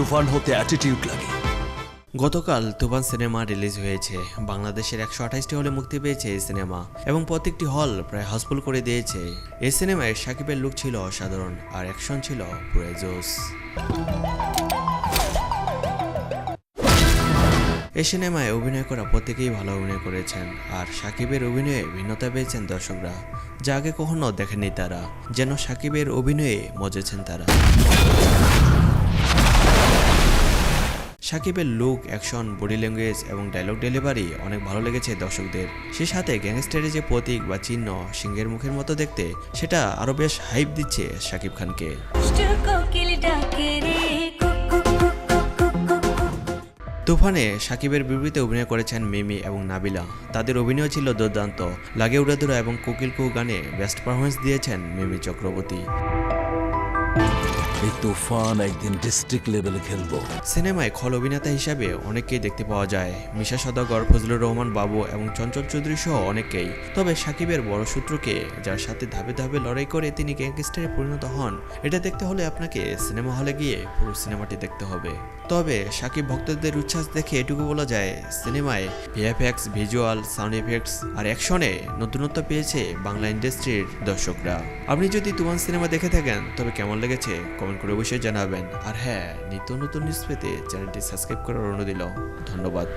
তুফান হতে অ্যাটিটিউড লাগে। গতকাল তুফান সিনেমা রিলিজ হয়েছে। বাংলাদেশের একশো আঠাইশটি হলে মুক্তি পেয়েছে এই সিনেমা এবং প্রত্যেকটি হল প্রায় হাউসফুল করে দিয়েছে। এই সিনেমায় সাকিবের লুক ছিল অসাধারণ আর অ্যাকশন ছিল পুরো জোস এই সিনেমায় অভিনয় করা প্রত্যেকেই ভালো অভিনয় করেছেন আর সাকিবের অভিনয়ে ভিন্নতা পেয়েছেন দর্শকরা, যা আগে কখনো দেখেননি তারা। যেন সাকিবের অভিনয়ে মজেছেন তারা। সাকিবের লুক অ্যাকশন বডি ল্যাঙ্গুয়েজ এবং ডায়লগ ডেলিভারি অনেক ভালো লেগেছে দর্শকদের। সে সাথে গ্যাংস্টারের যে প্রতীক বা চিহ্ন সিংহের মুখের মতো দেখতে সেটা আরও বেশ হাইপ দিচ্ছে সাকিব খানকে। তুফানে সাকিবের বিবৃতিতে অভিনয় করেছেন মিমি এবং নাবিলা। তাদের অভিনয় ছিল দুর্দান্ত লাগে উড়াদুরা এবং কোকিল কু গানে বেস্ট পারফরমেন্স দিয়েছেন মিমি চক্রবর্তী। এই তুফান একদিন ডিস্ট্রিক্ট লেভেলে সিনেমায় খল অভিনেতা হিসাবে দেখতে পাওয়া যায়। মিশা সদাগর, ফজলুর রহমান বাবু এবং চঞ্চল চৌধুরী সহ অনেকেই তবে সাকিবের বড় সূত্রকে যার সাথে ধাপে ধাপে লড়াই করে তিনি গ্যাংস্টারে পরিণত হন, এটা দেখতে হলে আপনাকে সিনেমা হলে গিয়ে পুরো সিনেমাটি দেখতে হবে। তবে সাকিব ভক্তদের উচ্ছ্বাস দেখে এটুকু বলা যায়, সিনেমায় ভিএফএক্স, ভিজুয়াল, সাউন্ড এফেক্টস আর অ্যাকশনে নতুনত্ব পেয়েছে বাংলা ইন্ডাস্ট্রির দর্শকরা। আপনি যদি তুমান সিনেমা দেখে থাকেন, তবে কেমন লেগেছে কমেন্ট করে অবশ্যই জানাবেন। আর হ্যাঁ নিত্য নতুন নিউজ পেতে চ্যানেলটি সাবস্ক্রাইব করার অনুরোধ দিল ধন্যবাদ।